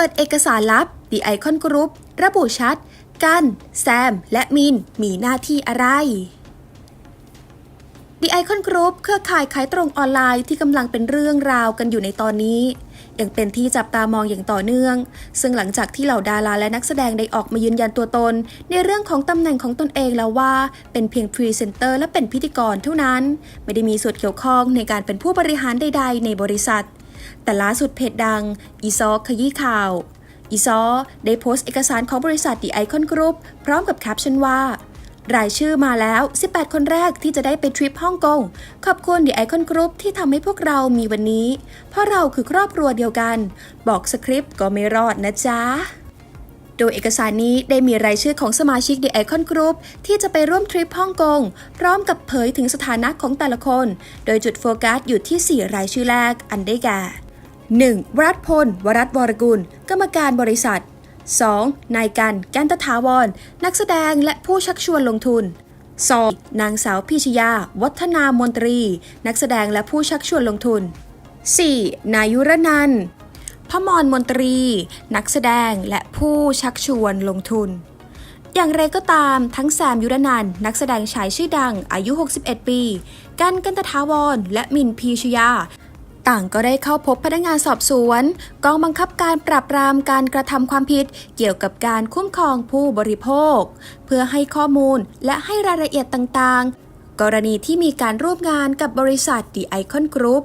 ปิดเอกสารลับ The Icon Group ระบุชัด กัน แซม และมิน มีหน้าที่อะไร The Icon Group เครือข่ายขายตรงออนไลน์ที่กำลังเป็นเรื่องราวกันอยู่ในตอนนี้ยังเป็นที่จับตามองอย่างต่อเนื่อง ซึ่งหลังจากที่เหล่าดาราและนักแสดงได้ออกมายืนยันตัวตน ในเรื่องของตำแหน่งของตนเองแล้วว่า เป็นเพียงพรีเซนเตอร์และเป็นพิธีกรเท่านั้น ไม่ได้มีส่วนเกี่ยวข้องในการเป็นผู้บริหารใด ๆ ในบริษัท แต่ล่าสุดเพจดัง อีซอขยี้ข่าว อีซอได้โพสต์เอกสารของบริษัทดีไอคอนกรุ๊ปพร้อมกับแคปชั่นว่า รายชื่อมาแล้ว 18 คนแรกที่จะได้ไปทริปฮ่องกง ขอบคุณดีไอคอนกรุ๊ปที่ทำให้พวกเรามีวันนี้ เพราะเราคือครอบครัวเดียวกัน บอกสคริปต์ก็ไม่รอดนะจ๊ะ โดยเอกสารนี้ได้มีรายชื่อของสมาชิก The Icon Group ที่จะไปร่วมทริปฮ่องกง พร้อมกับเผยถึงสถานะของแต่ละคน โดยจุดโฟกัสอยู่ที่ 4 รายชื่อแรก อันได้แก่ 1. วรัตพล วรัตวรกุล กรรมการบริษัท 2. นายกัน กันตถาวร นักแสดงและผู้ชักชวนลงทุน 2. นางสาวพิชยา วัฒนามนตรี นักแสดงและผู้ชักชวนลงทุน 4. นายุรนันท์ พมรมนตรี นักแสดงและผู้ชักชวนลงทุน อย่างไรก็ตามทั้งแซมยุรนันนักแสดงชายชื่อดังอายุ 61 ปี กันกันตถาวร และมินพีชยา ต่างก็ได้เข้าพบพนักงานสอบสวน กองบังคับการปราบปรามการกระทำความผิดเกี่ยวกับการคุ้มครองผู้บริโภค เพื่อให้ข้อมูลและให้รายละเอียดต่างๆ กรณีที่มีการร่วมงานกับบริษัท The Icon Group